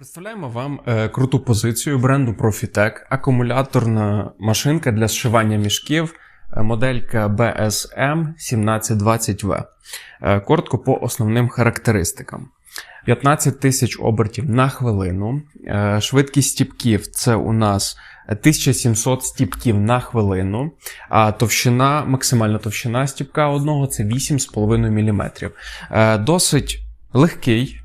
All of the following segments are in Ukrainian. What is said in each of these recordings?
Представляємо вам е, круту позицію бренду Profitec, акумуляторна машинка для зшивання мішків, е, моделька BSM 1720V. Е, коротко по основним характеристикам. 15 тисяч обертів на хвилину. Е, швидкість стіпків це у нас 1700 стіпків на хвилину, а товщина, максимальна товщина стіпка одного це 8,5 мм. Е, досить легкий,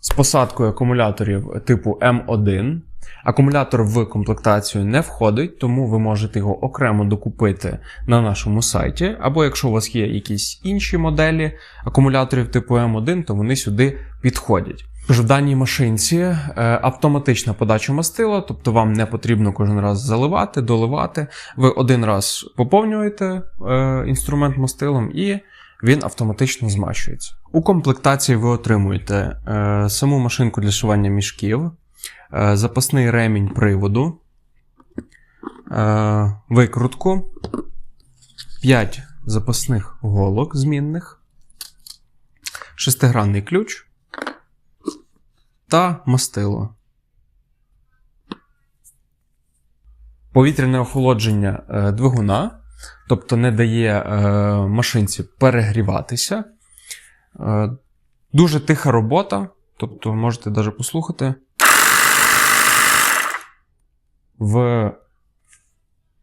з посадкою акумуляторів типу М1. Акумулятор в комплектацію не входить, тому ви можете його окремо докупити на нашому сайті. Або якщо у вас є якісь інші моделі акумуляторів типу М1, то вони сюди підходять. Тож в даній машинці е, автоматична подача мастила, тобто вам не потрібно кожен раз заливати, доливати. Ви один раз поповнюєте е, інструмент мастилом і він автоматично змащується. У комплектації ви отримуєте е, саму машинку для шивання мішків, е, запасний ремінь приводу, е, викрутку, 5 запасних голок змінних, шестигранний ключ та мастило. Повітряне охолодження е, двигуна тобто не дає е, машинці перегріватися. Е, дуже тиха робота, тобто можете навіть послухати. В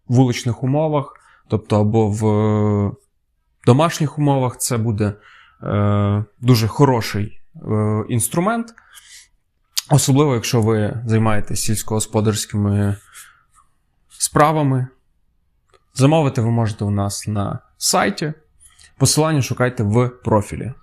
вуличних умовах, тобто або в домашніх умовах, це буде е, дуже хороший е, інструмент. Особливо, якщо ви займаєтесь сільськогосподарськими справами. Замовити ви можете у нас на сайті. Посилання шукайте в профілі.